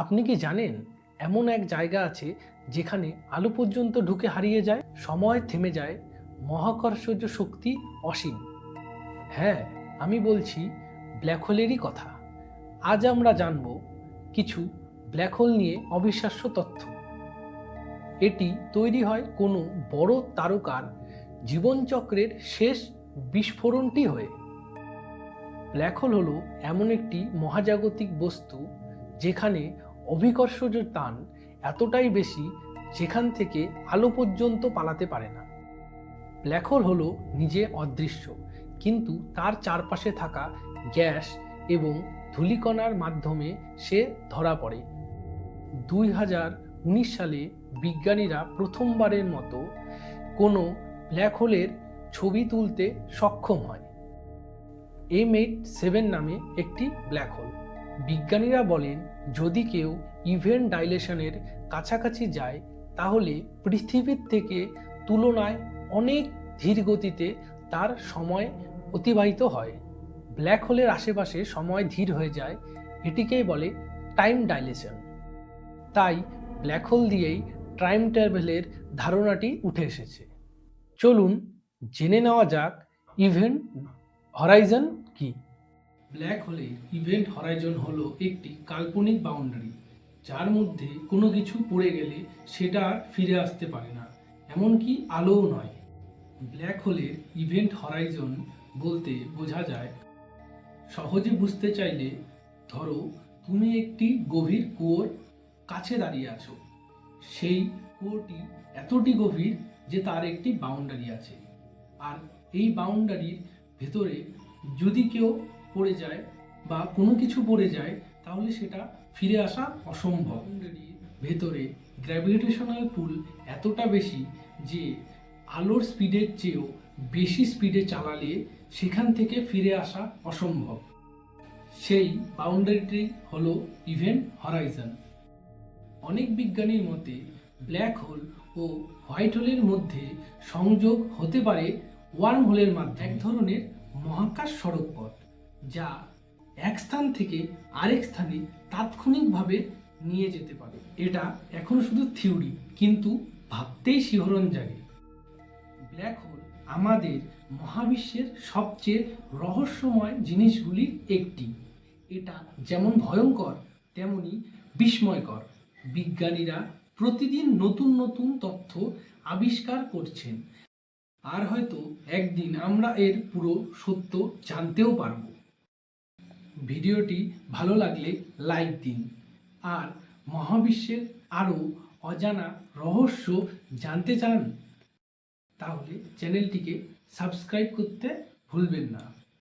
আপনি কি জানেন, এমন এক জায়গা আছে যেখানে আলো পর্যন্ত ঢুকে হারিয়ে যায়, সময় থেমে যায়, মহাকর্ষজ শক্তি অসীম। হ্যাঁ আমি বলছি ব্ল্যাক হোলেরই কথা। আজ আমরা জানব কিছু ব্ল্যাক হোল নিয়ে অবিশ্বাস্য তথ্য। এটি তৈরি হয় কোনো বড় তারকার জীবনচক্রের শেষ বিস্ফোরণটি হয়ে। ব্ল্যাক হোল হলো এমন একটি মহাজাগতিক বস্তু যেখানে অভিকর্ষজ টান এতটাই বেশি যেখান থেকে আলো পর্যন্ত পালাতে পারে না। ব্ল্যাক হোল হলো নিজে অদৃশ্য, কিন্তু তার চারপাশে থাকা গ্যাস এবং ধূলিকণার মাধ্যমে সে ধরা পড়ে। দুই হাজার উনিশ সালে বিজ্ঞানীরা প্রথমবারের মতো কোনো ব্ল্যাক হোলের ছবি তুলতে সক্ষম হয়। এম এইট সেভেন নামে একটি ব্ল্যাক হোল বিজ্ঞানীরা বলেন, যদি কেউ ইভেন্ট ডাইলেশনের কাছাকাছি যায়, তাহলে পৃথিবীর থেকে তুলনায় অনেক ধীর গতিতে তার সময় অতিবাহিত হয়। ব্ল্যাক হোলের আশেপাশে সময় ধীর হয়ে যায়, এটিকেই বলে টাইম ডাইলেশন। তাই ব্ল্যাক হোল দিয়েই টাইম ট্রাভেলের ধারণাটি উঠে এসেছে। চলুন জেনে নেওয়া যাক ইভেন্ট হরাইজন কি। ব্ল্যাক হোলের ইভেন্ট হরাইজন হলো একটি কাল্পনিক বাউন্ডারি যার মধ্যে কোনো কিছু পড়ে গেলে সেটা ফিরে আসতে পারে না, এমনকি আলোও নয়। ব্ল্যাক হোলের ইভেন্ট হরাইজন বলতে বোঝা যায়, সহজে বুঝতে চাইলে ধরো তুমি একটি গভীর কুয়োর কাছে দাঁড়িয়ে আছো, সেই কুয়োটি এতটি গভীর যে তার একটি বাউন্ডারি আছে। আর এই বাউন্ডারির ভেতরে যদি কেউ পড়ে যায় বা কোনো কিছু পড়ে যায়, তাহলে সেটা ফিরে আসা অসম্ভব। ভেতরে গ্র্যাভিটেশনাল পুল এতটা বেশি যে আলোর স্পিডের চেয়েও বেশি স্পিডে চালালে সেখান থেকে ফিরে আসা অসম্ভব। সেই বাউন্ডারিটি হল ইভেন্ট হরাইজন অনেক বিজ্ঞানীর মতে ব্ল্যাক হোল ও হোয়াইট হোলের মধ্যে সংযোগ হতে পারে ওয়ার্ম হোলের মাধ্যমে। এক ধরনের মহাকাশ সড়কপথ। যা এক স্থান থেকে আরেক স্থানে তাৎক্ষণিকভাবে নিয়ে যেতে পারে। এটা এখন শুধু থিওরি, কিন্তু ভাবতেই শিহরণ জাগে। ব্ল্যাক হোল আমাদের মহাবিশ্বের সবচেয়ে রহস্যময় জিনিসগুলির একটি। এটা যেমন ভয়ঙ্কর, তেমনি বিস্ময়কর। বিজ্ঞানীরা প্রতিদিন নতুন নতুন তথ্য আবিষ্কার করছেন। আর হয়তো একদিন আমরা এর পুরো সত্য জানতেও পারব। ভিডিওটি ভালো লাগলে লাইক দিন। আর মহাবিশ্বের আরও অজানা রহস্য জানতে চান, তাহলে চ্যানেলটিকে সাবস্ক্রাইব করতে ভুলবেন না।